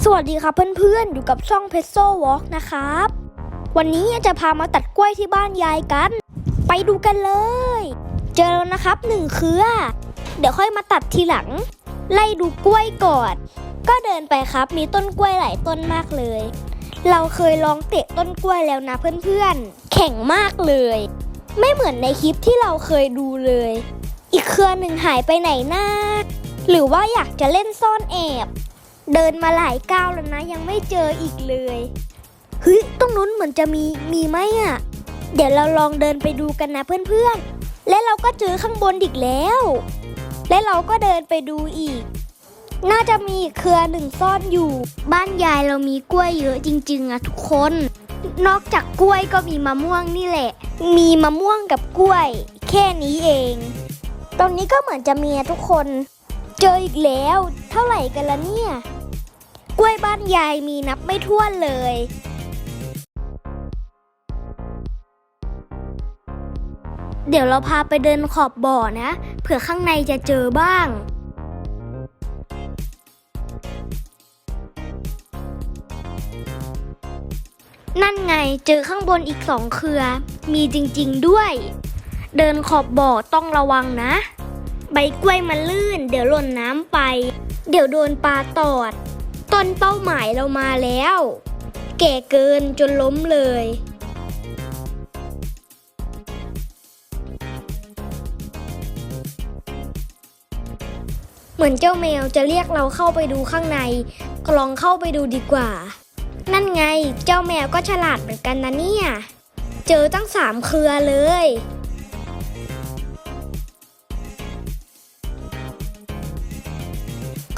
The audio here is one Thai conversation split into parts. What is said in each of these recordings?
สวัสดีครับเพื่อนๆ อยู่กับช่องเพ s โซวอล์กนะครับ วันนี้จะพามาตัดกล้วยที่บ้านยายกัน ไปดูกันเลย เจอแล้วนะครับหนึ่งเครือ เดี๋ยวค่อยมาตัดทีหลัง ไล่ดูกล้วยก่อน ก็เดินไปครับมีต้นกล้วยหลายต้นมากเลย เราเคยลองเตะต้นกล้วยแล้วนะเพื่อนๆ แข็งมากเลย ไม่เหมือนในคลิปที่เราเคยดูเลย อีกเครือหนึ่งหายไปไหนนะหรือว่าอยากจะเล่นซ่อนแอบ เดินมาหลายก้าวแล้วนะ ยังไม่เจออีกเลยเฮ้ยตรงนู้นเหมือนจะมีมีไหมอะ่ะ เดี๋ยวเราลองเดินไปดูกันนะเพื่อนๆ และเราก็เจอข้างบนอีกแล้ว และเราก็เดินไปดูอีก น่าจะมีเครือหนึ่งซ่อนอยู่ บ้านยายเรามีกล้วยเยอะจริง ๆอะทุกคน นอกจากกล้วยก็มีมะม่วงนี่แหละ มีมะม่วงกับกล้วย แค่นี้เอง ตรงนี้ก็เหมือนจะมีทุกคน เจออีกแล้ว เท่าไหร่กันละเนี่ย กล้วยบ้านยายมีนับไม่ถ้วนเลย เดี๋ยวเราพาไปเดินขอบบ่อนะ เผื่อข้างในจะเจอบ้างนั่นไงเจอข้างบนอีกสองเครือ มีจริงๆด้วย เดินขอบบ่อต้องระวังนะ ใบกล้วยมันลื่น เดี๋ยวหล่นน้ำไป เดี๋ยวโดนปลาตอด ต้นเป้าหมายเรามาแล้ว แก่เกินจนล้มเลย เหมือนเจ้าแมวจะเรียกเราเข้าไปดูข้างในกลองเข้าไปดูดีกว่า นั่นไง เจ้าแมวก็ฉลาดเหมือนกันนะเนี่ย เจอตั้งสามเครือเลย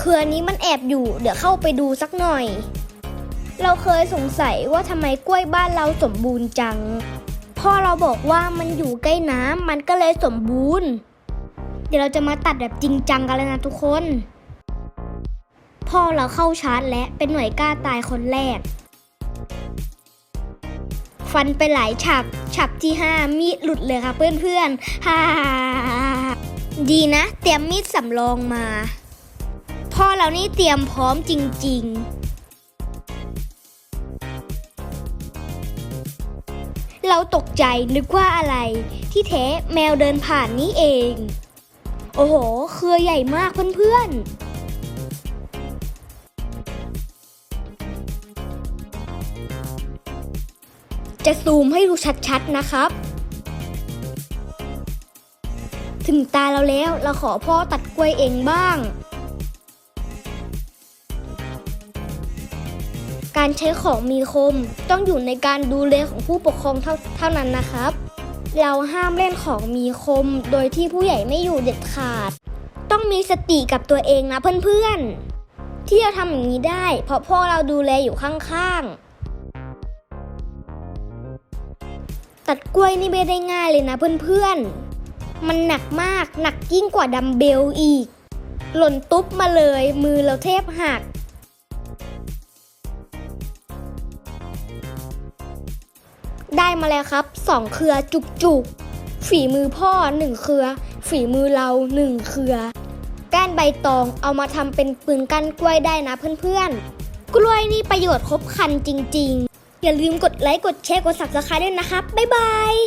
ครือนี้มันแอบอยู่ เดี๋ยวเข้าไปดูสักหน่อย เราเคยสงสัยว่าทำไมกล้วยบ้านเราสมบูรณ์จัง พ่อเราบอกว่ามันอยู่ใกล้น้ำมันก็เลยสมบูรณ์ เดี๋ยวเราจะมาตัดแบบจริงจังกันแล้วนะทุกคน พ่อเราเข้าชาร์จและเป็นหน่วยกล้าตายคนแรก ฟันไปหลายฉับ ฉับที่ห้ามีดหลุดเลยค่ะเพื่อนๆฮ่าดีนะ เตรียมมีดสำรองมา พ่อเรานี่เตรียมพร้อมจริง ๆ เราตกใจนึกว่าอะไร ที่แท้แมวเดินผ่านนี่เอง โอ้โห เครือใหญ่มากเพื่อนๆจะซูมให้ดูชัดๆนะครับ ถึงตาเราแล้วเราขอพ่อตัดกล้วยเองบ้าง การใช้ของมีคม ต้องอยู่ในการดูแลของผู้ปกครองเท่าเท่านั้นนะครับ เราห้ามเล่นของมีคมโดยที่ผู้ใหญ่ไม่อยู่เด็ดขาด ต้องมีสติกับตัวเองนะเพื่อนๆ ที่เราทำอย่างนี้ได้ เพราะพ่อเราดูแลอยู่ข้างๆ ตัดกล้วยนี่ไม่ได้ง่ายเลยนะเพื่อนๆ มันหนักมากหนักยิ่งกว่าดัมเบลอีก หล่นตุ๊บมาเลยมือเราเทบหัก ได้มาแล้วครับสองเครือจุกๆฝีมือพ่อหนึ่งเครือ ฝีมือเราหนึ่งเครือ ก้านใบตองเอามาทำเป็นปืนกั้นกล้วยได้นะเพื่อนๆ กล้วยนี่ประโยชน์ครบครันจริง ๆ อย่าลืมกดไลค์กดแชร์กด subscribe ด้วยนะครับ บ๊ายบาย